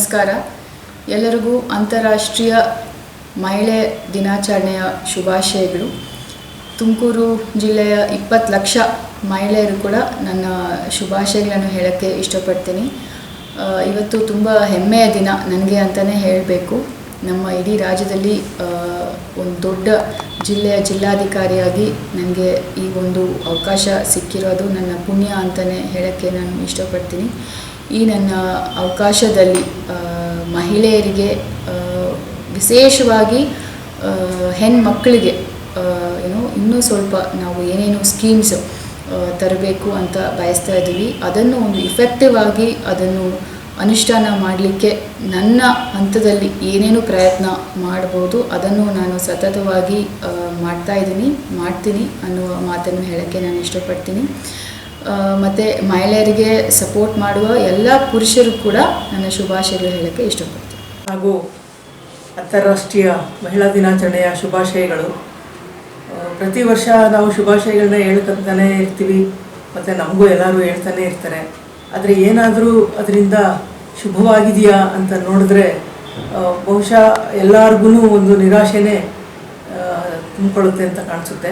ನಮಸ್ಕಾರ. ಎಲ್ಲರಿಗೂ ಅಂತಾರಾಷ್ಟ್ರೀಯ ಮಹಿಳೆ ದಿನಾಚರಣೆಯ ಶುಭಾಶಯಗಳು. ತುಮಕೂರು ಜಿಲ್ಲೆಯ ಇಪ್ಪತ್ತು ಲಕ್ಷ ಮಹಿಳೆಯರು ಕೂಡ ನನ್ನ ಶುಭಾಶಯಗಳನ್ನು ಹೇಳೋಕ್ಕೆ ಇಷ್ಟಪಡ್ತೀನಿ. ಇವತ್ತು ತುಂಬ ಹೆಮ್ಮೆಯ ದಿನ ನನಗೆ ಅಂತಲೇ ಹೇಳಬೇಕು. ನಮ್ಮ ಇಡೀ ರಾಜ್ಯದಲ್ಲಿ ಒಂದು ದೊಡ್ಡ ಜಿಲ್ಲೆಯ ಜಿಲ್ಲಾಧಿಕಾರಿಯಾಗಿ ನನಗೆ ಈ ಒಂದು ಅವಕಾಶ ಸಿಕ್ಕಿರೋದು ನನ್ನ ಪುಣ್ಯ ಅಂತಲೇ ಹೇಳೋಕ್ಕೆ ನಾನು ಇಷ್ಟಪಡ್ತೀನಿ. ಈ ನನ್ನ ಅವಕಾಶದಲ್ಲಿ ಮಹಿಳೆಯರಿಗೆ ವಿಶೇಷವಾಗಿ ಹೆಣ್ಮಕ್ಕಳಿಗೆ ಏನು, ಇನ್ನೂ ಸ್ವಲ್ಪ ನಾವು ಏನೇನು ಸ್ಕೀಮ್ಸ್ ತರಬೇಕು ಅಂತ ಬಯಸ್ತಾ ಇದ್ದೀವಿ. ಅದನ್ನು ಒಂದು ಇಫೆಕ್ಟಿವ್ ಆಗಿ ಅದನ್ನು ಅನುಷ್ಠಾನ ಮಾಡಲಿಕ್ಕೆ ನನ್ನ ಹಂತದಲ್ಲಿ ಏನೇನು ಪ್ರಯತ್ನ ಮಾಡ್ಬೋದು, ಅದನ್ನು ನಾನು ಸತತವಾಗಿ ಮಾಡ್ತಾ ಇದ್ದೀನಿ, ಮಾಡ್ತೀನಿ ಅನ್ನುವ ಮಾತನ್ನು ಹೇಳೋಕ್ಕೆ ನಾನು ಇಷ್ಟಪಡ್ತೀನಿ. ಮತ್ತು ಮಹಿಳೆಯರಿಗೆ ಸಪೋರ್ಟ್ ಮಾಡುವ ಎಲ್ಲ ಪುರುಷರು ಕೂಡ ನನ್ನ ಶುಭಾಶಯಗಳು ಹೇಳೋಕ್ಕೆ ಇಷ್ಟಪಡ್ತೀನಿ. ಹಾಗೂ ಅಂತಾರಾಷ್ಟ್ರೀಯ ಮಹಿಳಾ ದಿನಾಚರಣೆಯ ಶುಭಾಶಯಗಳು. ಪ್ರತಿ ವರ್ಷ ನಾವು ಶುಭಾಶಯಗಳನ್ನ ಹೇಳ್ಕೊತಾನೆ ಇರ್ತೀವಿ. ಮತ್ತು ನಮಗೂ ಎಲ್ಲರೂ ಹೇಳ್ತಾನೆ ಇರ್ತಾರೆ. ಆದರೆ ಏನಾದರೂ ಅದರಿಂದ ಶುಭವಾಗಿದೆಯಾ ಅಂತ ನೋಡಿದ್ರೆ ಬಹುಶಃ ಎಲ್ಲರಿಗೂ ಒಂದು ನಿರಾಶೆನೇ ತುಂಬಿಕೊಳ್ಳುತ್ತೆ ಅಂತ ಕಾಣಿಸುತ್ತೆ.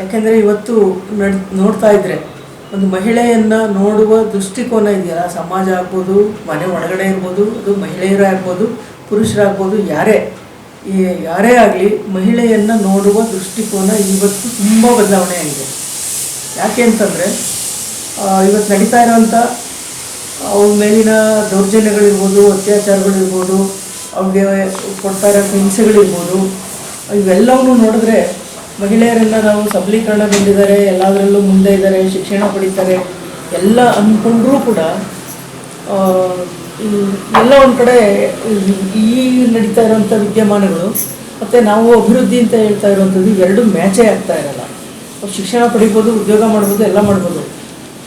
ಯಾಕೆಂದರೆ ಇವತ್ತು ನಡ್, ನೋಡ್ತಾ ಇದ್ದರೆ ಒಂದು ಮಹಿಳೆಯನ್ನು ನೋಡುವ ದೃಷ್ಟಿಕೋನ ಇದೆಯಲ್ಲ? ಸಮಾಜ ಆಗ್ಬೋದು, ಮನೆ ಒಳಗಡೆ ಇರ್ಬೋದು, ಅದು ಮಹಿಳೆಯರೇ ಆಗ್ಬೋದು, ಪುರುಷರಾಗ್ಬೋದು, ಯಾರೇ. ಈ ಯಾರೇ ಆಗಲಿ ಮಹಿಳೆಯನ್ನು ನೋಡುವ ದೃಷ್ಟಿಕೋನ ಇವತ್ತು ತುಂಬ ಬದಲಾವಣೆ ಆಗಿದೆ. ಯಾಕೆ ಅಂತಂದರೆ ಇವತ್ತು ನಡೀತಾ ಇರೋವಂಥ ಅವ್ರ ಮೇಲಿನ ದೌರ್ಜನ್ಯಗಳಿರ್ಬೋದು, ಅತ್ಯಾಚಾರಗಳಿರ್ಬೋದು, ಅವ್ರಿಗೆ ಕೊಡ್ತಾ ಇರೋ ಹಿಂಸೆಗಳಿರ್ಬೋದು, ಇವೆಲ್ಲವನ್ನೂ ನೋಡಿದ್ರೆ ಮಹಿಳೆಯರನ್ನು ನಾವು ಸಬಲೀಕರಣ ಬಂದಿದ್ದಾರೆ ಎಲ್ಲದರಲ್ಲೂ ಮುಂದೆ ಇದ್ದಾರೆ, ಶಿಕ್ಷಣ ಪಡಿತಾರೆ, ಎಲ್ಲ ಅಂದ್ಕೊಂಡ್ರೂ ಕೂಡ ಎಲ್ಲ ಒಂದು ಕಡೆ ಈ- ನಡೀತಾ ಇರೋಂಥ ವಿದ್ಯಮಾನಗಳು, ಮತ್ತು ನಾವು ಅಭಿವೃದ್ಧಿ ಅಂತ ಹೇಳ್ತಾ ಇರುವಂಥದ್ದು ಎರಡು ಮ್ಯಾಚೇ ಆಗ್ತಾ ಇರಲ್ಲ. ಶಿಕ್ಷಣ ಪಡಿಬೋದು, ಉದ್ಯೋಗ ಮಾಡ್ಬೋದು, ಎಲ್ಲ ಮಾಡ್ಬೋದು.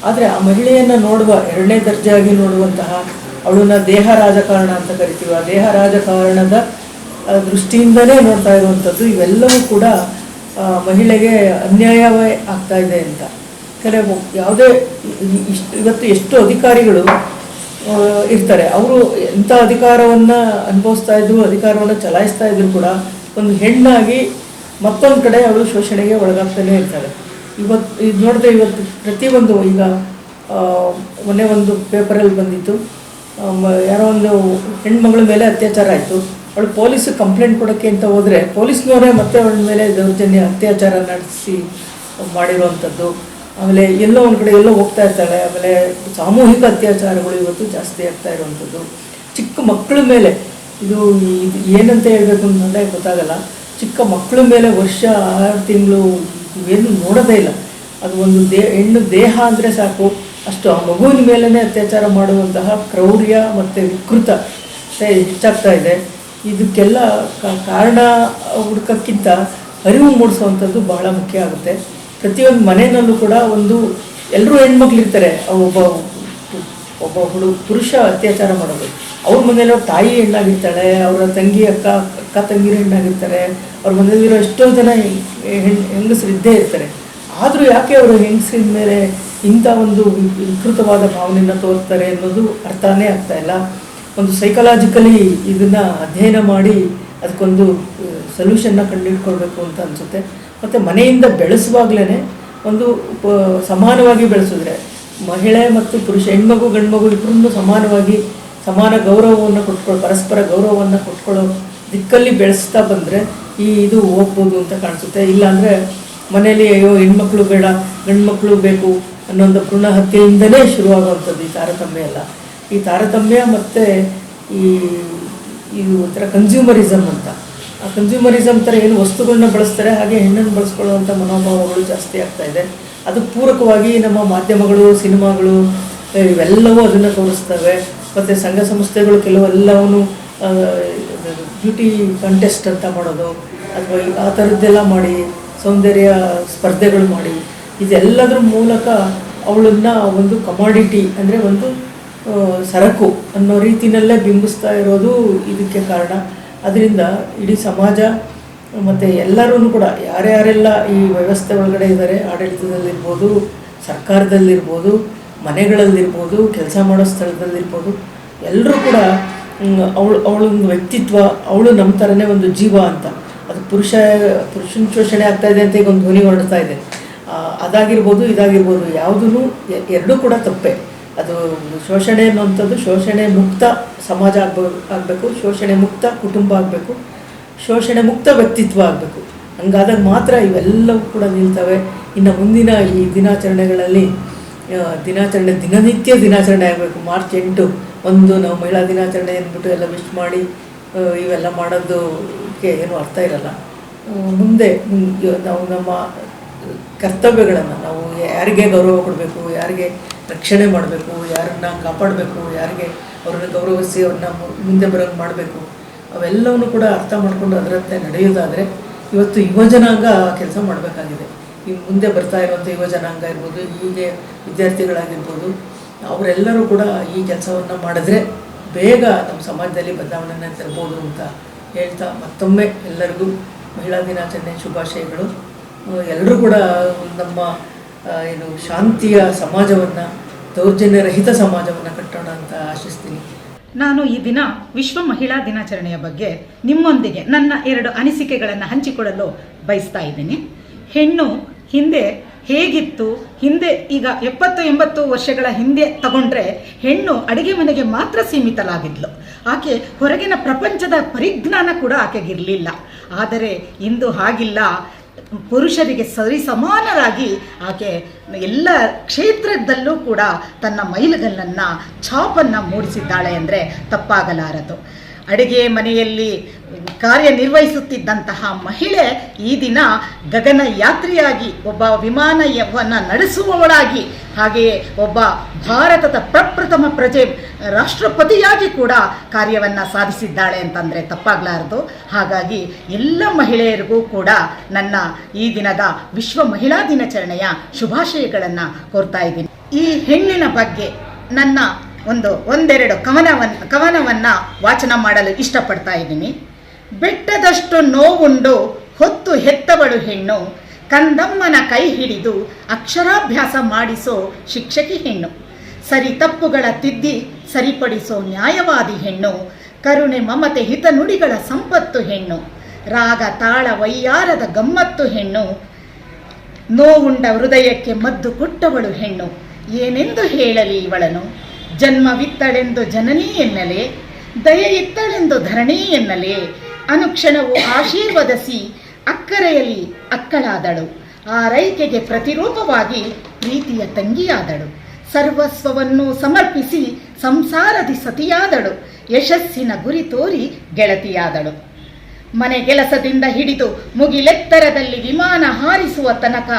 ಆದರೆ ಆ ಮಹಿಳೆಯನ್ನು ನೋಡುವ ಎರಡನೇ ದರ್ಜೆಯಾಗಿ ನೋಡುವಂತಹ ಅವಳನ್ನ ದೇಹ ರಾಜಕಾರಣ ಅಂತ ಕರಿತೀವಿ. ಆ ದೇಹ ರಾಜಕಾರಣದ ದೃಷ್ಟಿಯಿಂದಲೇ ನೋಡ್ತಾ ಇರುವಂಥದ್ದು ಇವೆಲ್ಲವೂ ಕೂಡ ಮಹಿಳೆಗೆ ಅನ್ಯಾಯವೇ ಆಗ್ತಾ ಇದೆ ಅಂತ. ಕೆಲವು ಯಾವುದೇ ಇಷ್ಟು, ಇವತ್ತು ಎಷ್ಟು ಅಧಿಕಾರಿಗಳು ಇರ್ತಾರೆ, ಅವರು ಎಂಥ ಅಧಿಕಾರವನ್ನು ಅನುಭವಿಸ್ತಾ ಇದ್ರು, ಅಧಿಕಾರವನ್ನು ಚಲಾಯಿಸ್ತಾ ಇದ್ರು ಕೂಡ ಒಂದು ಹೆಣ್ಣಾಗಿ ಮತ್ತೊಂದು ಕಡೆ ಅವರು ಶೋಷಣೆಗೆ ಒಳಗಾಗ್ತಾನೆ ಇರ್ತಾರೆ. ಇವತ್ತು ಇದು ನೋಡಿದ್ರೆ ಇವತ್ತು ಪ್ರತಿಯೊಂದು ಈಗ ಮೊನ್ನೆ ಒಂದು ಪೇಪರಲ್ಲಿ ಬಂದಿತ್ತು. ಯಾರೋ ಒಂದು ಹೆಣ್ಮಗಳ ಮೇಲೆ ಅತ್ಯಾಚಾರ ಆಯಿತು. ಅವಳು ಪೊಲೀಸ್ ಕಂಪ್ಲೇಂಟ್ ಕೊಡೋಕ್ಕೆ ಅಂತ ಹೋದರೆ ಪೊಲೀಸ್ನವರೇ ಮತ್ತೆ ಅವಳ ಮೇಲೆ ದೌರ್ಜನ್ಯ, ಅತ್ಯಾಚಾರ ನಡೆಸಿ ಮಾಡಿರುವಂಥದ್ದು. ಆಮೇಲೆ ಎಲ್ಲೋ ಒಂದು ಕಡೆ ಎಲ್ಲೋ ಹೋಗ್ತಾ ಇರ್ತಾಳೆ. ಆಮೇಲೆ ಸಾಮೂಹಿಕ ಅತ್ಯಾಚಾರಗಳು ಇವತ್ತು ಜಾಸ್ತಿ ಆಗ್ತಾ ಇರುವಂಥದ್ದು. ಚಿಕ್ಕ ಮಕ್ಕಳ ಮೇಲೆ ಇದು ಏನಂತ ಹೇಳಬೇಕು ಅಂತಂದರೆ ಗೊತ್ತಾಗಲ್ಲ. ಚಿಕ್ಕ ಮಕ್ಕಳ ಮೇಲೆ ವರ್ಷ ಆರು ತಿಂಗಳು ಏನು ನೋಡೋದೇ ಇಲ್ಲ. ಅದು ಒಂದು ದೇ, ಹೆಣ್ಣು ದೇಹ ಅಂದರೆ ಸಾಕು. ಅಷ್ಟು ಆ ಮಗುವಿನ ಮೇಲೇ ಅತ್ಯಾಚಾರ ಮಾಡುವಂತಹ ಕ್ರೌರ್ಯ ಮತ್ತು ವಿಕೃತ. ಹೆಚ್ಚಾಗ್ತಾ ಇದೆ. ಇದಕ್ಕೆಲ್ಲ ಕಾರಣ ಹುಡುಕಕ್ಕಿಂತ ಅರಿವು ಮೂಡಿಸುವಂಥದ್ದು ಬಹಳ ಮುಖ್ಯ ಆಗುತ್ತೆ. ಪ್ರತಿಯೊಂದು ಮನೆಯಲ್ಲೂ ಕೂಡ ಒಂದು ಎಲ್ಲರೂ ಹೆಣ್ಮಕ್ಳಿರ್ತಾರೆ. ಒಬ್ಬ ಒಬ್ಬ ಹುಡುಗ ಪುರುಷ ಅತ್ಯಾಚಾರ ಮಾಡೋದು. ಅವ್ರ ಮನೇಲಿ ತಾಯಿ ಹೆಣ್ಣಾಗಿರ್ತಾಳೆ, ಅವರ ತಂಗಿ ಅಕ್ಕ ಅಕ್ಕ ತಂಗಿರು ಹೆಣ್ಣಾಗಿರ್ತಾರೆ, ಅವ್ರ ಮನೇಲಿರೋ ಎಷ್ಟೋ ಜನ ಹೆಂಗಸರು ಇದ್ದೇ ಇರ್ತಾರೆ. ಆದರೂ ಯಾಕೆ ಅವರು ಹೆಂಗಸಿನ ಮೇಲೆ ಇಂಥ ಒಂದು ವಿಕೃತವಾದ ಭಾವನೆಯನ್ನು ತೋರಿಸ್ತಾರೆ ಅನ್ನೋದು ಅರ್ಥನೇ ಆಗ್ತಾ ಇಲ್ಲ. ಒಂದು ಸೈಕಲಾಜಿಕಲಿ ಇದನ್ನು ಅಧ್ಯಯನ ಮಾಡಿ ಅದಕ್ಕೊಂದು ಸೊಲ್ಯೂಷನ್ನ ಕಂಡುಹಿಡ್ಕೊಳ್ಬೇಕು ಅಂತ ಅನಿಸುತ್ತೆ. ಮತ್ತು ಮನೆಯಿಂದ ಬೆಳೆಸುವಾಗಲೇ ಒಂದು ಸಮಾನವಾಗಿ ಬೆಳೆಸಿದ್ರೆ ಮಹಿಳೆ ಮತ್ತು ಪುರುಷ, ಹೆಣ್ಮಗು, ಗಂಡ್ಮಗು ಇಬ್ಬರನ್ನು ಸಮಾನವಾಗಿ, ಸಮಾನ ಗೌರವವನ್ನು ಕೊಟ್ಕೊಳ್ಳೋ ಪರಸ್ಪರ ಗೌರವವನ್ನು ಕೊಟ್ಕೊಳ್ಳೋ ದಿಕ್ಕಲ್ಲಿ ಬೆಳೆಸ್ತಾ ಬಂದರೆ ಈ ಇದು ಹೋಗ್ಬೋದು ಅಂತ ಕಾಣಿಸುತ್ತೆ. ಇಲ್ಲಾಂದರೆ ಮನೆಯಲ್ಲಿ ಅಯ್ಯೋ, ಹೆಣ್ಮಕ್ಳು ಬೇಡ, ಗಂಡ್ಮಕ್ಳು ಬೇಕು ಅನ್ನೋ ಭ್ರೂಣ ಹತ್ಯೆಯಿಂದಲೇ ಶುರುವಾಗುವಂಥದ್ದು ಈ ತಾರತಮ್ಯ ಎಲ್ಲ. ಈ ತಾರತಮ್ಯ ಮತ್ತು ಈ ಇದು ಒಂಥರ ಕನ್ಸ್ಯೂಮರಿಸಮ್ ಅಂತ. ಆ ಕನ್ಸ್ಯೂಮರಿಸಮ್ ಥರ ಏನು ವಸ್ತುಗಳನ್ನ ಬಳಸ್ತಾರೆ, ಹಾಗೆ ಹೆಣ್ಣನ್ನು ಬಳಸ್ಕೊಳ್ಳುವಂಥ ಮನೋಭಾವಗಳು ಜಾಸ್ತಿ ಆಗ್ತಾ ಇದೆ. ಅದು ಪೂರಕವಾಗಿ ನಮ್ಮ ಮಾಧ್ಯಮಗಳು, ಸಿನಿಮಾಗಳು ಇವೆಲ್ಲವೂ ಅದನ್ನು ತೋರಿಸ್ತವೆ. ಮತ್ತು ಸಂಘ ಸಂಸ್ಥೆಗಳು ಕೆಲವೆಲ್ಲವನ್ನು ಬ್ಯೂಟಿ ಕಂಟೆಸ್ಟ್ ಅಂತ ಮಾಡೋದು, ಅಥವಾ ಆ ಥರದ್ದೆಲ್ಲ ಮಾಡಿ, ಸೌಂದರ್ಯ ಸ್ಪರ್ಧೆಗಳು ಮಾಡಿ, ಇದೆಲ್ಲದ್ರ ಮೂಲಕ ಅವಳನ್ನ ಒಂದು ಕಮಾಡಿಟಿ ಅಂದರೆ ಒಂದು ಸರಕು ಅನ್ನೋ ರೀತಿಯಲ್ಲೇ ಬಿಂಬಿಸ್ತಾ ಇರೋದು ಇದಕ್ಕೆ ಕಾರಣ. ಅದರಿಂದ ಇಡೀ ಸಮಾಜ, ಮತ್ತು ಎಲ್ಲರೂ ಕೂಡ, ಯಾರ್ಯಾರೆಲ್ಲ ಈ ವ್ಯವಸ್ಥೆ ಒಳಗಡೆ ಇದ್ದಾರೆ, ಆಡಳಿತದಲ್ಲಿರ್ಬೋದು, ಸರ್ಕಾರದಲ್ಲಿರ್ಬೋದು, ಮನೆಗಳಲ್ಲಿರ್ಬೋದು, ಕೆಲಸ ಮಾಡೋ ಸ್ಥಳದಲ್ಲಿರ್ಬೋದು ಎಲ್ಲರೂ ಕೂಡ ಅವಳು, ಅವಳೊಂದು ವ್ಯಕ್ತಿತ್ವ, ಅವಳು ನಮ್ಮ ಥರನೇ ಒಂದು ಜೀವ ಅಂತ. ಅದು ಪುರುಷ, ಪುರುಷನ ಶೋಷಣೆ ಆಗ್ತಾ ಇದೆ ಅಂತ ಈಗ ಒಂದು ಧ್ವನಿ ಹೊರಡ್ತಾ ಇದೆ. ಅದಾಗಿರ್ಬೋದು, ಇದಾಗಿರ್ಬೋದು ಯಾವುದೂ ಎರಡೂ ಕೂಡ ತಪ್ಪೆ. ಅದು ಶೋಷಣೆ ಅನ್ನುವಂಥದ್ದು ಶೋಷಣೆ ಮುಕ್ತ ಸಮಾಜ ಆಗ್ಬೋ, ಆಗಬೇಕು, ಶೋಷಣೆ ಮುಕ್ತ ಕುಟುಂಬ ಆಗಬೇಕು, ಶೋಷಣೆ ಮುಕ್ತ ವ್ಯಕ್ತಿತ್ವ ಆಗಬೇಕು. ಹಂಗಾದಾಗ ಮಾತ್ರ ಇವೆಲ್ಲವೂ ಕೂಡ ನಿಲ್ತವೆ. ಇನ್ನು ಮುಂದಿನ ಈ ದಿನಾಚರಣೆಗಳಲ್ಲಿ ದಿನಾಚರಣೆ ದಿನನಿತ್ಯ ದಿನಾಚರಣೆ ಆಗಬೇಕು. ಮಾರ್ಚ್ ಎಂಟು, ಒಂದು ನಾವು ಮಹಿಳಾ ದಿನಾಚರಣೆ ಅಂದ್ಬಿಟ್ಟು ಎಲ್ಲ ವಿಶ್ ಮಾಡಿ ಇವೆಲ್ಲ ಮಾಡೋದಕ್ಕೆ ಏನೂ ಅರ್ಥ ಇರಲ್ಲ. ಮುಂದೆ ನಾವು ನಮ್ಮ ಕರ್ತವ್ಯಗಳನ್ನು, ನಾವು ಯಾರಿಗೆ ಗೌರವ ಕೊಡಬೇಕು, ಯಾರಿಗೆ ರಕ್ಷಣೆ ಮಾಡಬೇಕು, ಯಾರನ್ನ ಕಾಪಾಡಬೇಕು, ಯಾರಿಗೆ ಅವ್ರನ್ನ ಗೌರವಿಸಿ ಅವ್ರನ್ನ ಮುಂದೆ ಬರೋಂಗೆ ಮಾಡಬೇಕು, ಅವೆಲ್ಲವನ್ನು ಕೂಡ ಅರ್ಥ ಮಾಡಿಕೊಂಡು ಅದರಂತೆ ನಡೆಯೋದಾದರೆ ಇವತ್ತು ಯುವ ಜನಾಂಗ ಕೆಲಸ ಮಾಡಬೇಕಾಗಿದೆ. ಈ ಮುಂದೆ ಬರ್ತಾ ಇರುವಂಥ ಯುವ ಜನಾಂಗ ಇರ್ಬೋದು, ಹೀಗೆ ವಿದ್ಯಾರ್ಥಿಗಳಾಗಿರ್ಬೋದು, ಅವರೆಲ್ಲರೂ ಕೂಡ ಈ ಕೆಲಸವನ್ನು ಮಾಡಿದ್ರೆ ಬೇಗ ನಮ್ಮ ಸಮಾಜದಲ್ಲಿ ಬದಲಾವಣೆಯನ್ನು ತರ್ಬೋದು ಅಂತ ಹೇಳ್ತಾ ಮತ್ತೊಮ್ಮೆ ಎಲ್ಲರಿಗೂ ಮಹಿಳಾ ದಿನಾಚರಣೆ ಶುಭಾಶಯಗಳು. ಎಲ್ಲರೂ ಕೂಡ ನಮ್ಮ ಏನು ಶಾಂತಿಯ ಸಮಾಜವನ್ನು ದೌರ್ಜನ್ಯರಹಿತ ಸಮಾಜವನ್ನು ಕಟ್ಟೋಣ ಅಂತ ಆಶಿಸ್ತೀನಿ. ನಾನು ಈ ದಿನ ವಿಶ್ವ ಮಹಿಳಾ ದಿನಾಚರಣೆಯ ಬಗ್ಗೆ ನಿಮ್ಮೊಂದಿಗೆ ನನ್ನ ಎರಡು ಅನಿಸಿಕೆಗಳನ್ನು ಹಂಚಿಕೊಳ್ಳಲು ಬಯಸ್ತಾ ಇದ್ದೀನಿ. ಹೆಣ್ಣು ಹಿಂದೆ ಹೇಗಿತ್ತು, ಹಿಂದೆ ಈಗ ಎಪ್ಪತ್ತು ಎಂಬತ್ತು ವರ್ಷಗಳ ಹಿಂದೆ ತಗೊಂಡ್ರೆ ಹೆಣ್ಣು ಅಡುಗೆ ಮನೆಗೆ ಮಾತ್ರ ಸೀಮಿತಲಾಗಿದ್ಲು ಆಕೆ ಹೊರಗಿನ ಪ್ರಪಂಚದ ಪರಿಜ್ಞಾನ ಕೂಡ ಆಕೆಗಿರಲಿಲ್ಲ. ಆದರೆ ಇಂದು ಹಾಗಿಲ್ಲ. ಪುರುಷರಿಗೆ ಸರಿ ಸಮಾನರಾಗಿ ಆಕೆ ಎಲ್ಲ ಕ್ಷೇತ್ರದಲ್ಲೂ ಕೂಡ ತನ್ನ ಮೈಲುಗಲ್ಲನ್ನು ಛಾಪನ್ನು ಮೂಡಿಸಿದ್ದಾಳೆ ಅಂದರೆ ತಪ್ಪಾಗಲಾರದು. ಅಡುಗೆ ಮನೆಯಲ್ಲಿ ಕಾರ್ಯನಿರ್ವಹಿಸುತ್ತಿದ್ದಂತಹ ಮಹಿಳೆ ಈ ದಿನ ಗಗನ ಯಾತ್ರಿಯಾಗಿ ಒಬ್ಬ ವಿಮಾನವನ್ನು ನಡೆಸುವವಳಾಗಿ ಹಾಗೆಯೇ ಒಬ್ಬ ಭಾರತದ ಪ್ರಪ್ರಥಮ ಪ್ರಜೆ, ರಾಷ್ಟ್ರಪತಿಯಾಗಿ ಕೂಡ ಕಾರ್ಯವನ್ನು ಸಾಧಿಸಿದ್ದಾಳೆ ಅಂತಂದರೆ ತಪ್ಪಾಗಲಾರದು. ಹಾಗಾಗಿ ಎಲ್ಲ ಮಹಿಳೆಯರಿಗೂ ಕೂಡ ನನ್ನ ಈ ದಿನದ ವಿಶ್ವ ಮಹಿಳಾ ದಿನಾಚರಣೆಯ ಶುಭಾಶಯಗಳನ್ನು ಕೋರ್ತಾ ಇದ್ದೀನಿ. ಈ ಹೆಣ್ಣಿನ ಬಗ್ಗೆ ನನ್ನ ಒಂದು, ಒಂದೆರಡು ಕವನವನ್ನು ಕವನವನ್ನು ವಾಚನ ಮಾಡಲು ಇಷ್ಟಪಡ್ತಾ ಇದ್ದೀನಿ. ಬೆಟ್ಟದಷ್ಟು ನೋವುಂಡು ಹೊತ್ತು ಹೆತ್ತವಳು ಹೆಣ್ಣು, ಕಂದಮ್ಮನ ಕೈ ಹಿಡಿದು ಅಕ್ಷರಾಭ್ಯಾಸ ಮಾಡಿಸೋ ಶಿಕ್ಷಕಿ ಹೆಣ್ಣು. ಸರಿ ತಪ್ಪುಗಳ ತಿದ್ದಿ ಸರಿಪಡಿಸೋ ನ್ಯಾಯವಾದಿ ಹೆಣ್ಣು, ಕರುಣೆ ಮಮತೆ ಹಿತನುಡಿಗಳ ಸಂಪತ್ತು ಹೆಣ್ಣು, ರಾಗ ತಾಳ ವೈಯಾರದ ಗಮ್ಮತ್ತು ಹೆಣ್ಣು, ನೋವುಂಡ ಹೃದಯಕ್ಕೆ ಮದ್ದು ಕೊಟ್ಟವಳು ಹೆಣ್ಣು. ಏನೆಂದು ಹೇಳಲಿ ಇವಳನು ಜನ್ಮವಿತ್ತಳೆಂದು ಜನನೀ ಎನ್ನಲೆ, ದಯೆ ಇತ್ತಳೆಂದು ಧರಣಿ ಎನ್ನಲೆ, ಅನುಕ್ಷಣವು ಆಶೀರ್ವದಿಸಿ ಅಕ್ಕರೆಯಲ್ಲಿ ಅಕ್ಕಳಾದಳು. ಆ ರೈಕೆಗೆ ಪ್ರತಿರೂಪವಾಗಿ ಪ್ರೀತಿಯ ತಂಗಿಯಾದಳು. ಸರ್ವಸ್ವವನ್ನು ಸಮರ್ಪಿಸಿ ಸಂಸಾರದಿ ಸತಿಯಾದಳು. ಯಶಸ್ಸಿನ ಗುರಿ ತೋರಿ ಗೆಳತಿಯಾದಳು. ಮನೆ ಕೆಲಸದಿಂದ ಹಿಡಿದು ಮುಗಿಲೆತ್ತರದಲ್ಲಿ ವಿಮಾನ ಹಾರಿಸುವ ತನಕ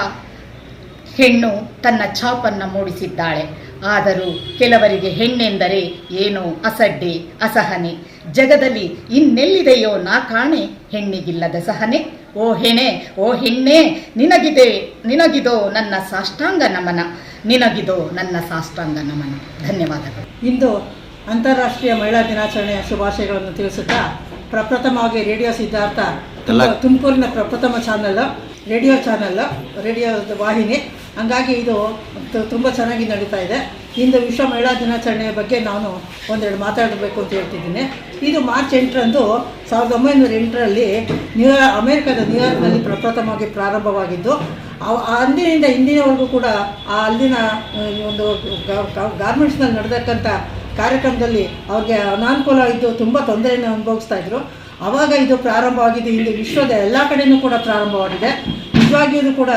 ಹೆಣ್ಣು ತನ್ನ ಛಾಪನ್ನು ಮೂಡಿಸಿದ್ದಾಳೆ. ಆದರೂ ಕೆಲವರಿಗೆ ಹೆಣ್ಣೆಂದರೆ ಏನು ಅಸಡ್ಡೆ ಅಸಹನೆ. ಜಗದಲ್ಲಿ ಇನ್ನೆಲ್ಲಿದೆಯೋ ನಾ ಕಾಣೆ ಹೆಣ್ಣಿಗಿಲ್ಲದ ಸಹನೆ. ಓ ಹೆಣೆ ಓ ಹೆಣ್ಣೆ ನಿನಗಿದೆ ನಿನಗಿದೋ ನನ್ನ ಸಾಷ್ಟಾಂಗ ನಮನ. ನಿನಗಿದೋ ನನ್ನ ಸಾಷ್ಟಾಂಗ ನಮನ. ಧನ್ಯವಾದಗಳು. ಇಂದು ಅಂತಾರಾಷ್ಟ್ರೀಯ ಮಹಿಳಾ ದಿನಾಚರಣೆಯ ಶುಭಾಶಯಗಳನ್ನು ತಿಳಿಸುತ್ತಾ ಪ್ರಪ್ರಥಮವಾಗಿ ರೇಡಿಯೋ ಸಿದ್ಧಾರ್ಥ ತುಮಕೂರಿನ ಪ್ರಪ್ರಥಮ ಚಾನಲ್. ರೇಡಿಯೋ ಚಾನಲ್ಲು ರೇಡಿಯೋ ವಾಹಿನಿ. ಹಂಗಾಗಿ ಇದು ತುಂಬ ಚೆನ್ನಾಗಿ ನಡೀತಾ ಇದೆ. ಇಂದು ವಿಶ್ವ ಮಹಿಳಾ ದಿನಾಚರಣೆಯ ಬಗ್ಗೆ ನಾನು ಒಂದೆರಡು ಮಾತಾಡಬೇಕು ಅಂತ ಹೇಳ್ತಿದ್ದೀನಿ. ಇದು ಮಾರ್ಚ್ ಎಂಟರಂದು ಸಾವಿರದ ಒಂಬೈನೂರ ಎಂಟರಲ್ಲಿ ನ್ಯೂಯಾರ್ ಅಮೆರಿಕದ ನ್ಯೂಯಾರ್ಕ್ನಲ್ಲಿ ಪ್ರಪ್ರಥಮವಾಗಿ ಪ್ರಾರಂಭವಾಗಿದ್ದು ಅಂದಿನಿಂದ ಇಂದಿನವರೆಗೂ ಕೂಡ ಆ ಅಲ್ಲಿನ ಒಂದು ಗಾರ್ಮೆಂಟ್ಸ್ನಲ್ಲಿ ನಡೆದಕ್ಕಂಥ ಕಾರ್ಯಕ್ರಮದಲ್ಲಿ ಅವ್ರಿಗೆ ಅನಾನುಕೂಲ ಇದ್ದು ತುಂಬ ತೊಂದರೆಯನ್ನು ಅನುಭವಿಸ್ತಾ ಇದ್ರು. ಆವಾಗ ಇದು ಪ್ರಾರಂಭವಾಗಿದೆ. ಇಂದು ವಿಶ್ವದ ಎಲ್ಲ ಕಡೆಯೂ ಕೂಡ ಪ್ರಾರಂಭವಾಗಿದೆ. ನಿಜವಾಗಿಯೂ ಕೂಡ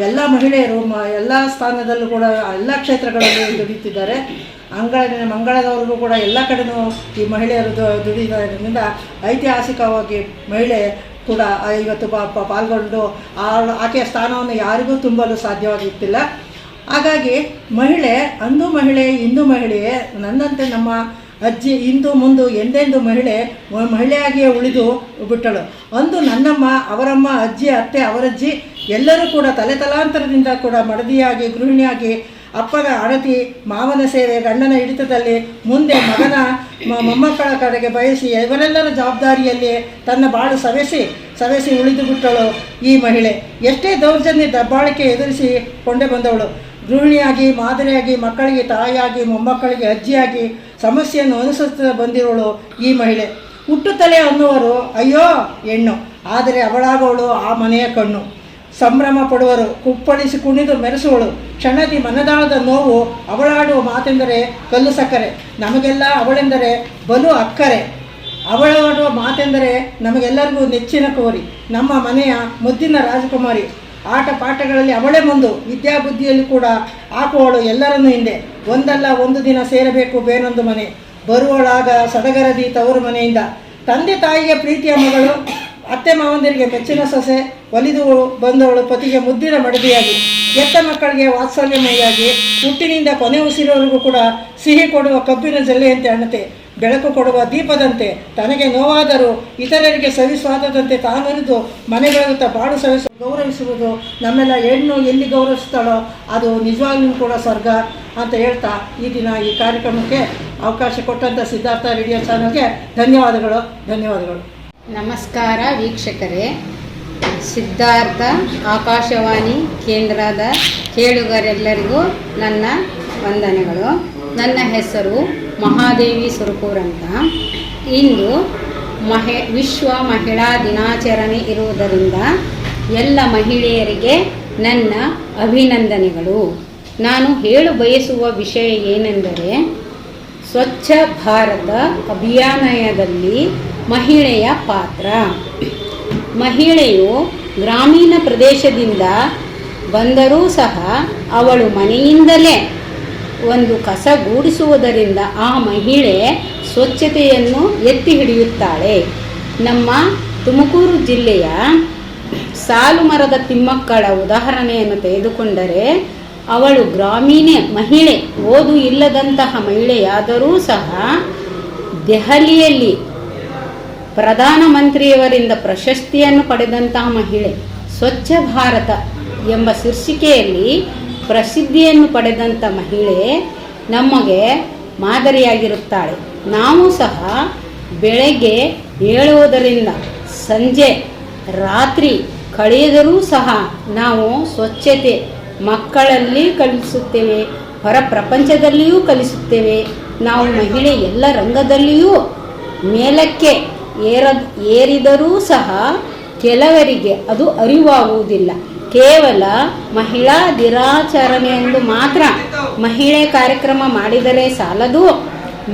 ಎಲ್ಲ ಮಹಿಳೆಯರು, ಮ, ಎಲ್ಲ ಸ್ಥಾನದಲ್ಲೂ ಕೂಡ ಎಲ್ಲ ಕ್ಷೇತ್ರಗಳಲ್ಲಿ ದುಡಿಯುತ್ತಿದ್ದಾರೆ ಅಂಗಳ ಮಂಗಳದವರೆಗೂ ಕೂಡ ಎಲ್ಲ ಕಡೆಯೂ ಈ ಮಹಿಳೆಯರು ದುಡಿಯೋದ್ರಿಂದ ಐತಿಹಾಸಿಕವಾಗಿ ಮಹಿಳೆ ಕೂಡ ಇವತ್ತು ಪಾಲ್ಗೊಂಡು ಆ ಆಕೆಯ ಸ್ಥಾನವನ್ನು ಯಾರಿಗೂ ತುಂಬಲು ಸಾಧ್ಯವಾಗಿತ್ತಿಲ್ಲ. ಹಾಗಾಗಿ ಮಹಿಳೆ, ಅಂದು ಮಹಿಳೆ ಇಂದು ಮಹಿಳೆಯೇ ನನ್ನಂತೆ ನಮ್ಮ ಅಜ್ಜಿ, ಇಂದು ಮುಂದು ಎಂದೆಂದು ಮಹಿಳೆ ಮಹಿಳೆಯಾಗಿಯೇ ಉಳಿದು ಬಿಟ್ಟಳು. ಅಂದು ನನ್ನಮ್ಮ, ಅವರಮ್ಮ, ಅಜ್ಜಿ, ಅತ್ತೆ, ಅವರಜ್ಜಿ, ಎಲ್ಲರೂ ಕೂಡ ತಲೆ ತಲಾಂತರದಿಂದ ಕೂಡ ಮಡದಿಯಾಗಿ, ಗೃಹಿಣಿಯಾಗಿ ಅಪ್ಪನ ಅಣತಿ ಮಾವನ ಸೇವೆ, ಗಂಡನ ಹಿಡಿತದಲ್ಲಿ ಮುಂದೆ ಮಗನ ಮೊಮ್ಮಕ್ಕಳ ಕಡೆಗೆ ಬಯಸಿ, ಇವರೆಲ್ಲರ ಜವಾಬ್ದಾರಿಯಲ್ಲಿ ತನ್ನ ಬಾಳು ಸವೆಸಿ ಸವೆಸಿ ಉಳಿದು ಬಿಟ್ಟಳು ಈ ಮಹಿಳೆ. ಎಷ್ಟೇ ದೌರ್ಜನ್ಯ ದಬ್ಬಾಳಿಕೆ ಎದುರಿಸಿ ಕೊಂಡೇ ಬಂದವಳು. ಗೃಹಿಣಿಯಾಗಿ, ಮಾದರಿಯಾಗಿ, ಮಕ್ಕಳಿಗೆ, ತಾಯಿಯಾಗಿ, ಮೊಮ್ಮಕ್ಕಳಿಗೆ, ಅಜ್ಜಿಯಾಗಿ ಸಮಸ್ಯೆಯನ್ನು ಅನುಸರಿಸುತ್ತಾ ಬಂದಿರೋಳು ಈ ಮಹಿಳೆ. ಹುಟ್ಟುತ್ತಲೇ ಅನ್ನುವರು, ಅಯ್ಯೋ, ಹೆಣ್ಣು. ಆದರೆ ಅವಳಾಗೋಳು ಆ ಮನೆಯ ಕಣ್ಣು. ಸಂಭ್ರಮ ಪಡುವರು, ಕುಪ್ಪಳಿಸಿ ಕುಣಿದು ಮೆರೆಸುವಳು. ಕ್ಷಣದಿ ಮನದಾಳದ ನೋವು ಅವಳಾಡುವ ಮಾತೆಂದರೆ ಕಲ್ಲು ಸಕ್ಕರೆ. ನಮಗೆಲ್ಲ ಅವಳೆಂದರೆ ಬಲು ಅಕ್ಕರೆ. ಅವಳಾಡುವ ಮಾತೆಂದರೆ ನಮಗೆಲ್ಲರಿಗೂ ನೆಚ್ಚಿನ ಕೋರಿ. ನಮ್ಮ ಮನೆಯ ಮುದ್ದಿನ ರಾಜಕುಮಾರಿ. ಆಟ ಪಾಠಗಳಲ್ಲಿ ಅವಳೇ ಮುಂದು ವಿದ್ಯಾಬುದ್ಧಿಯಲ್ಲಿ ಕೂಡ ಹಾಕುವಳು ಎಲ್ಲರನ್ನೂ ಹಿಂದೆ. ಒಂದಲ್ಲ ಒಂದು ದಿನ ಸೇರಬೇಕು ಬೇರೊಂದು ಮನೆ. ಬರುವಳಾಗ ಸಡಗರದಿ ತವರು ಮನೆಯಿಂದ. ತಂದೆ ತಾಯಿಗೆ ಪ್ರೀತಿಯ ಮಗಳು, ಅತ್ತೆ ಮಾವಂದಿರಿಗೆ ಮೆಚ್ಚಿನ ಸೊಸೆ, ಒಲಿದು ಬಂದವಳು ಪತಿಗೆ ಮುದ್ದಿನ ಮಡದಿಯಾಗಿ. ಎತ್ತ ಮಕ್ಕಳಿಗೆ ವಾತ್ಸಲ್ಯಮಯಿಯಾಗಿ. ಹುಟ್ಟಿನಿಂದ ಕೊನೆ ಉಸಿರವರೆಗೂ ಕೂಡ ಸಿಹಿ ಕೊಡುವ ಕಬ್ಬಿನ ಜಲ್ಲೆಯಂತೆ ಅಣತೆ ಬೆಳಕು ಕೊಡುವ ದೀಪದಂತೆ ತನಗೆ ನೋವಾದರೂ ಇತರರಿಗೆ ಸವಿಸ್ವಾದದಂತೆ ತಾನರಿದು ಮನೆ ಬೆಳಗುತ್ತಾ ಬಾಳು ಸವಿಸ ಗೌರವಿಸುವುದು ನಮ್ಮೆಲ್ಲ ಹೆಣ್ಣು ಎಲ್ಲಿ ಗೌರವಿಸ್ತಾಳೋ ಅದು ನಿಜವಾಗ್ಲೂ ಕೂಡ ಸ್ವರ್ಗ ಅಂತ ಹೇಳ್ತಾ ಈ ದಿನ ಈ ಕಾರ್ಯಕ್ರಮಕ್ಕೆ ಅವಕಾಶ ಕೊಟ್ಟಂಥ ಸಿದ್ಧಾರ್ಥ ರೇಡಿಯೋ ಚಾನಲ್ಗೆ ಧನ್ಯವಾದಗಳು ಧನ್ಯವಾದಗಳು. ನಮಸ್ಕಾರ ವೀಕ್ಷಕರೇ. ಸಿದ್ಧಾರ್ಥ ಆಕಾಶವಾಣಿ ಕೇಂದ್ರದ ಕೇಳುಗರೆಲ್ಲರಿಗೂ ನನ್ನ ವಂದನೆಗಳು. ನನ್ನ ಹೆಸರು ಮಹಾದೇವಿ ಸುರಪೂರ್ ಅಂತ. ಇಂದು ಮಹಿ, ವಿಶ್ವ ಮಹಿಳಾ ದಿನಾಚರಣೆ ಇರುವುದರಿಂದ ಎಲ್ಲ ಮಹಿಳೆಯರಿಗೆ ನನ್ನ ಅಭಿನಂದನೆಗಳು. ನಾನು ಹೇಳು ಬಯಸುವ ವಿಷಯ ಏನೆಂದರೆ, ಸ್ವಚ್ಛ ಭಾರತ ಅಭಿಯಾನದಲ್ಲಿ ಮಹಿಳೆಯ ಪಾತ್ರ. ಮಹಿಳೆಯು ಗ್ರಾಮೀಣ ಪ್ರದೇಶದಿಂದ ಬಂದರೂ ಸಹ ಅವಳು ಮನೆಯಿಂದಲೇ ಒಂದು ಕಸ ಗೂಡಿಸುವುದರಿಂದ ಆ ಮಹಿಳೆ ಸ್ವಚ್ಛತೆಯನ್ನು ಎತ್ತಿ ಹಿಡಿಯುತ್ತಾಳೆ. ನಮ್ಮ ತುಮಕೂರು ಜಿಲ್ಲೆಯ ಸಾಲು ಮರದ ತಿಮ್ಮಕ್ಕಳ ಉದಾಹರಣೆಯನ್ನು ತೆಗೆದುಕೊಂಡರೆ, ಅವಳು ಗ್ರಾಮೀಣ, ಮಹಿಳೆ, ಓದು ಇಲ್ಲದಂತಹ ಮಹಿಳೆಯಾದರೂ ಸಹ ದೆಹಲಿಯಲ್ಲಿ ಪ್ರಧಾನಮಂತ್ರಿಯವರಿಂದ ಪ್ರಶಸ್ತಿಯನ್ನು ಪಡೆದಂತಹ ಮಹಿಳೆ, ಸ್ವಚ್ಛ ಭಾರತ ಎಂಬ ಶೀರ್ಷಿಕೆಯಲ್ಲಿ ಪ್ರಸಿದ್ಧಿಯನ್ನು ಪಡೆದಂಥ ಮಹಿಳೆ ನಮಗೆ ಮಾದರಿಯಾಗಿರುತ್ತಾಳೆ. ನಾವು ಸಹ ಬೆಳಗ್ಗೆ ಏಳುವುದರಿಂದ ಸಂಜೆ ರಾತ್ರಿ ಕಳೆದರೂ ಸಹ ನಾವು ಸ್ವಚ್ಛತೆ ಮಕ್ಕಳಲ್ಲಿ ಕಲಿಸುತ್ತೇವೆ, ಹೊರ ಪ್ರಪಂಚದಲ್ಲಿಯೂ ಕಲಿಸುತ್ತೇವೆ. ನಾವು ಮಹಿಳೆ ಎಲ್ಲ ರಂಗದಲ್ಲಿಯೂ ಮೇಲಕ್ಕೆ ಏರ ಏರಿದರೂ ಸಹ ಕೆಲವರಿಗೆ ಅದು ಅರಿವಾಗುವುದಿಲ್ಲ. ಕೇವಲ ಮಹಿಳಾ ದಿನಾಚರಣೆಯಂದು ಮಾತ್ರ ಮಹಿಳೆ ಕಾರ್ಯಕ್ರಮ ಮಾಡಿದರೆ ಸಾಲದು.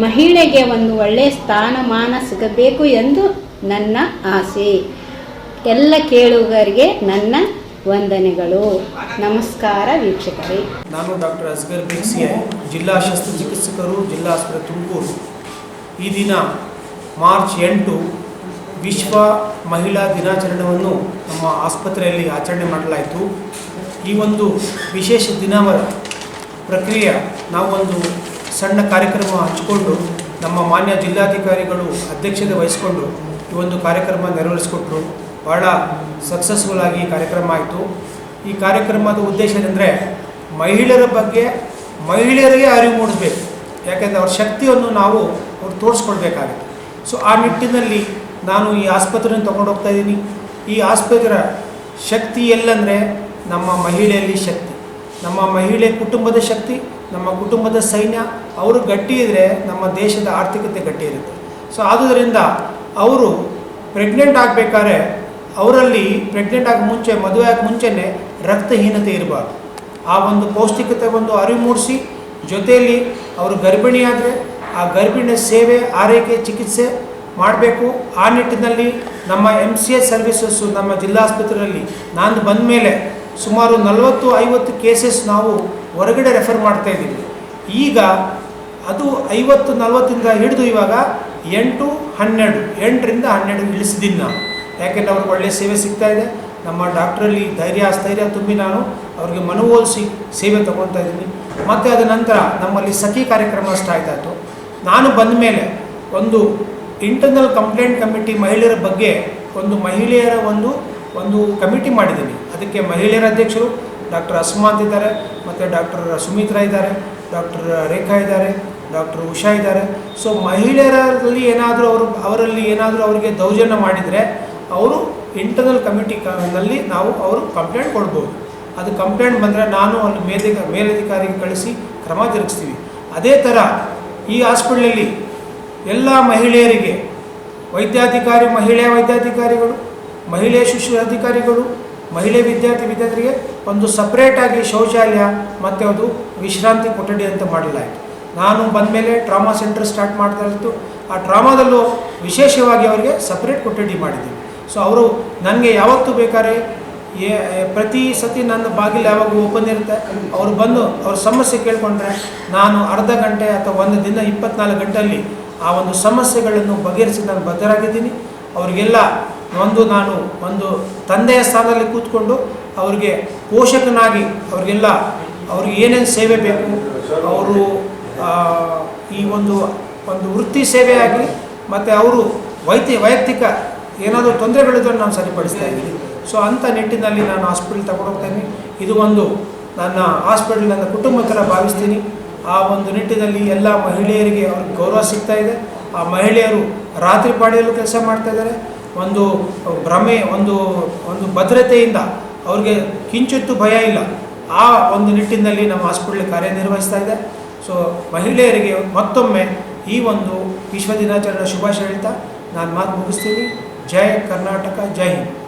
ಮಹಿಳೆಗೆ ಒಂದು ಒಳ್ಳೆಯ ಸ್ಥಾನಮಾನ ಸಿಗಬೇಕು ಎಂದು ನನ್ನ ಆಸೆ. ಎಲ್ಲ ಕೇಳುಗರಿಗೆ ನನ್ನ ವಂದನೆಗಳು. ನಮಸ್ಕಾರ ವೀಕ್ಷಕರೇ. ನಾನು ಡಾಕ್ಟರ್ ಅಸ್ಗರ್ ಬೇಕ್ಸಿಯೆ ಜಿಲ್ಲಾ ಶಸ್ತ್ರಚಿಕಿತ್ಸಕರು ಜಿಲ್ಲಾ ಆಸ್ಪತ್ರೆ ತುಮಕೂರು. ಈ ದಿನ ಮಾರ್ಚ್ ಎಂಟು ವಿಶ್ವ ಮಹಿಳಾ ದಿನಾಚರಣೆಯನ್ನು ನಮ್ಮ ಆಸ್ಪತ್ರೆಯಲ್ಲಿ ಆಚರಣೆ ಮಾಡಲಾಯಿತು. ಈ ಒಂದು ವಿಶೇಷ ದಿನವರ ಪ್ರಕ್ರಿಯೆ ನಾವು ಒಂದು ಸಣ್ಣ ಕಾರ್ಯಕ್ರಮ ಹಂಚಿಕೊಂಡು ನಮ್ಮ ಮಾನ್ಯ ಜಿಲ್ಲಾಧಿಕಾರಿಗಳು ಅಧ್ಯಕ್ಷತೆ ವಹಿಸಿಕೊಂಡು ಈ ಒಂದು ಕಾರ್ಯಕ್ರಮ ನೆರವೇರಿಸಿಕೊಟ್ರು. ಭಾಳ ಸಕ್ಸಸ್ಫುಲ್ ಆಗಿ ಕಾರ್ಯಕ್ರಮ ಆಯಿತು. ಈ ಕಾರ್ಯಕ್ರಮದ ಉದ್ದೇಶ ಏನಂದರೆ ಮಹಿಳೆಯರ ಬಗ್ಗೆ ಮಹಿಳೆಯರಿಗೆ ಅರಿವು ಮೂಡಿಸ್ಬೇಕು. ಯಾಕೆಂದರೆ ಅವ್ರ ಶಕ್ತಿಯನ್ನು ನಾವು ಅವ್ರು ತೋರಿಸ್ಕೊಡ್ಬೇಕಾಗುತ್ತೆ. ಸೊ ಆ ನಿಟ್ಟಿನಲ್ಲಿ ನಾನು ಈ ಆಸ್ಪತ್ರೆಯನ್ನು ತೊಗೊಂಡೋಗ್ತಾ ಇದ್ದೀನಿ. ಈ ಆಸ್ಪತ್ರೆ ಶಕ್ತಿ ಎಲ್ಲಂದರೆ ನಮ್ಮ ಮಹಿಳೆಯಲ್ಲಿ ಶಕ್ತಿ. ನಮ್ಮ ಮಹಿಳೆ ಕುಟುಂಬದ ಶಕ್ತಿ, ನಮ್ಮ ಕುಟುಂಬದ ಸೈನ್ಯ, ಅವರು ಗಟ್ಟಿ ಇದ್ದರೆ ನಮ್ಮ ದೇಶದ ಆರ್ಥಿಕತೆ ಗಟ್ಟಿ ಇರುತ್ತೆ. ಸೊ ಆದುದರಿಂದ ಅವರು ಪ್ರೆಗ್ನೆಂಟ್ ಆಗಬೇಕಾದ್ರೆ ಅವರಲ್ಲಿ ಪ್ರೆಗ್ನೆಂಟ್ ಆಗಿ ಮುಂಚೆ, ಮದುವೆ ಆಗಿ ಮುಂಚೆನೇ ರಕ್ತಹೀನತೆ ಇರಬಾರ್ದು. ಆ ಒಂದು ಪೌಷ್ಟಿಕತೆ ಒಂದು ಅರಿವು ಮೂಡಿಸಿ ಜೊತೆಯಲ್ಲಿ ಅವರು ಗರ್ಭಿಣಿಯಾದರೆ ಆ ಗರ್ಭಿಣಿಯ ಸೇವೆ, ಆರೈಕೆ, ಚಿಕಿತ್ಸೆ ಮಾಡಬೇಕು. ಆ ನಿಟ್ಟಿನಲ್ಲಿ ನಮ್ಮ ಎಂ ಸಿ ಎಸ್ ಸರ್ವಿಸಸ್ಸು ನಮ್ಮ ಜಿಲ್ಲಾಸ್ಪತ್ರೆಯಲ್ಲಿ ನಾನು ಬಂದ ಮೇಲೆ ಸುಮಾರು ನಲವತ್ತು, ಐವತ್ತು ಕೇಸಸ್ ನಾವು ಹೊರಗಡೆ ರೆಫರ್ ಮಾಡ್ತಾ ಇದ್ದೀವಿ. ಈಗ ಅದು ಐವತ್ತು, ನಲವತ್ತಿಂದ ಹಿಡಿದು ಇವಾಗ ಎಂಟು, ಹನ್ನೆರಡು, ಎಂಟರಿಂದ ಹನ್ನೆರಡು ಇಳಿಸಿದ್ದೀನಿ ನಾನು ಯಾಕೆಂದರೆ ಅವ್ರಿಗೆ ಒಳ್ಳೆಯ ಸೇವೆ ಸಿಗ್ತಾ ಇದೆ. ನಮ್ಮ ಡಾಕ್ಟ್ರಲ್ಲಿ ಧೈರ್ಯ ಸ್ಥೈರ್ಯ ತುಂಬಿ ನಾನು ಅವ್ರಿಗೆ ಮನವೊಲಿಸಿ ಸೇವೆ ತೊಗೊಳ್ತಾ ಇದ್ದೀನಿ. ಮತ್ತು ಅದ ನಂತರ ನಮ್ಮಲ್ಲಿ ಸಖಿ ಕಾರ್ಯಕ್ರಮ ಸ್ಟಾರ್ಟ್ ಆಯಿತು. ನಾನು ಬಂದ ಮೇಲೆ ಒಂದು ಇಂಟರ್ನಲ್ ಕಂಪ್ಲೇಂಟ್ ಕಮಿಟಿ ಮಹಿಳೆಯರ ಬಗ್ಗೆ ಒಂದು ಮಹಿಳೆಯರ ಒಂದು ಒಂದು ಕಮಿಟಿ ಮಾಡಿದ್ದೀನಿ. ಅದಕ್ಕೆ ಮಹಿಳೆಯರ ಅಧ್ಯಕ್ಷರು ಡಾಕ್ಟರ್ ಅಸ್ಮಾಂತ್ ಇದ್ದಾರೆ, ಮತ್ತು ಡಾಕ್ಟರ್ ಸುಮಿತ್ರಾ ಇದ್ದಾರೆ, ಡಾಕ್ಟರ್ ರೇಖಾ ಇದ್ದಾರೆ, ಡಾಕ್ಟರ್ ಉಷಾ ಇದ್ದಾರೆ. ಸೊ ಮಹಿಳೆಯರಲ್ಲಿ ಏನಾದರೂ ಅವರು, ಅವರಲ್ಲಿ ಏನಾದರೂ ಅವರಿಗೆ ದೌರ್ಜನ್ಯ ಮಾಡಿದರೆ ಅವರು ಇಂಟರ್ನಲ್ ಕಮಿಟಿ ನಲ್ಲಿ ನಾವು ಅವರು ಕಂಪ್ಲೇಂಟ್ ಕೊಡ್ಬೋದು. ಅದು ಕಂಪ್ಲೇಂಟ್ ಬಂದರೆ ನಾನು ಅಲ್ಲಿ ಮೇಲಧಿಕ ಮೇಲಧಿಕಾರಿಗೆ ಕಳಿಸಿ ಕ್ರಮ ಜರುಗಿಸ್ತೀವಿ. ಅದೇ ಥರ ಈ ಹಾಸ್ಪಿಟ್ಲಲ್ಲಿ ಎಲ್ಲ ಮಹಿಳೆಯರಿಗೆ, ವೈದ್ಯಾಧಿಕಾರಿ ಮಹಿಳೆಯ ವೈದ್ಯಾಧಿಕಾರಿಗಳು, ಮಹಿಳೆ ಶಿಶು ಅಧಿಕಾರಿಗಳು, ಮಹಿಳೆ ವಿದ್ಯಾರ್ಥಿ ವಿದ್ಯಾರ್ಥಿಗೆ ಒಂದು ಸಪ್ರೇಟಾಗಿ ಶೌಚಾಲಯ ಮತ್ತು ಅದು ವಿಶ್ರಾಂತಿ ಕೊಠಡಿ ಅಂತ ಮಾಡಲಾಯಿತು. ನಾನು ಬಂದ ಮೇಲೆ ಟ್ರಾಮಾ ಸೆಂಟರ್ ಸ್ಟಾರ್ಟ್ ಮಾಡ್ತಾ ಇತ್ತು ಆ ಟ್ರಾಮಾದಲ್ಲೂ ವಿಶೇಷವಾಗಿ ಅವರಿಗೆ ಸಪ್ರೇಟ್ ಕೊಠಡಿ ಮಾಡಿದ್ದೀವಿ ಸೊ ಅವರು ನನಗೆ ಯಾವತ್ತೂ ಬೇಕಾದ್ರೆ ಪ್ರತಿ ಸತಿ ನನ್ನ ಬಾಗಿಲು ಯಾವಾಗ ಓಪನ್ ಇರುತ್ತೆ. ಅವರು ಬಂದು ಅವ್ರ ಸಮಸ್ಯೆ ಕೇಳ್ಕೊಂಡ್ರೆ ನಾನು ಅರ್ಧ ಗಂಟೆ ಅಥವಾ ಒಂದು ದಿನ ಇಪ್ಪತ್ನಾಲ್ಕು ಗಂಟೆಯಲ್ಲಿ ಆ ಒಂದು ಸಮಸ್ಯೆಗಳನ್ನು ಬಗೆಹರಿಸಿ ನಾನು ಬದ್ಧರಾಗಿದ್ದೀನಿ. ಅವರಿಗೆಲ್ಲ ಒಂದು ನಾನು ಒಂದು ತಂದೆಯ ಸ್ಥಾನದಲ್ಲಿ ಕೂತ್ಕೊಂಡು ಅವರಿಗೆ ಪೋಷಕನಾಗಿ ಅವರಿಗೆಲ್ಲ ಅವ್ರಿಗೆ ಏನೇನು ಸೇವೆ ಬೇಕು, ಅವರು ಈ ಒಂದು ಒಂದು ವೃತ್ತಿ ಸೇವೆಯಾಗಿ ಮತ್ತು ಅವರು ವೈದ್ಯ ವೈಯಕ್ತಿಕ ಏನಾದರೂ ತೊಂದರೆಗಳಿದ್ರೆ ನಾನು ಸರಿಪಡಿಸ್ತಾ ಇದ್ದೀನಿ. ಸೊ ಅಂಥ ನಿಟ್ಟಿನಲ್ಲಿ ನಾನು ಹಾಸ್ಪಿಟಲ್ ತಗೊಂಡೋಗ್ತೇನೆ ಇದು ಒಂದು ನನ್ನ ಹಾಸ್ಪಿಟಲ್ ನನ್ನ ಕುಟುಂಬ ಥರ ಭಾವಿಸ್ತೀನಿ. ಆ ಒಂದು ನಿಟ್ಟಿನಲ್ಲಿ ಎಲ್ಲ ಮಹಿಳೆಯರಿಗೆ ಅವ್ರಿಗೆ ಗೌರವ ಸಿಗ್ತಾ ಇದೆ. ಆ ಮಹಿಳೆಯರು ರಾತ್ರಿ ಪಾಡಿಯಲ್ಲೂ ಕೆಲಸ ಮಾಡ್ತಾ ಇದ್ದಾರೆ. ಒಂದು ಭ್ರಮೆ, ಒಂದು ಒಂದು ಭದ್ರತೆಯಿಂದ ಅವ್ರಿಗೆ ಕಿಂಚಿತ್ತು ಭಯ ಇಲ್ಲ. ಆ ಒಂದು ನಿಟ್ಟಿನಲ್ಲಿ ನಮ್ಮ ಹಾಸ್ಪಿಟ್ಲ್ ಕಾರ್ಯನಿರ್ವಹಿಸ್ತಾ ಇದೆ. ಸೊ ಮಹಿಳೆಯರಿಗೆ ಮತ್ತೊಮ್ಮೆ ಈ ಒಂದು ವಿಶ್ವ ದಿನಾಚರಣೆ ಶುಭಾಶಯ ಹೇಳ್ತಾ ನಾನು ಮಾತು ಮುಗಿಸ್ತೀನಿ. ಜೈ ಕರ್ನಾಟಕ, ಜೈ ಹಿಂದ್.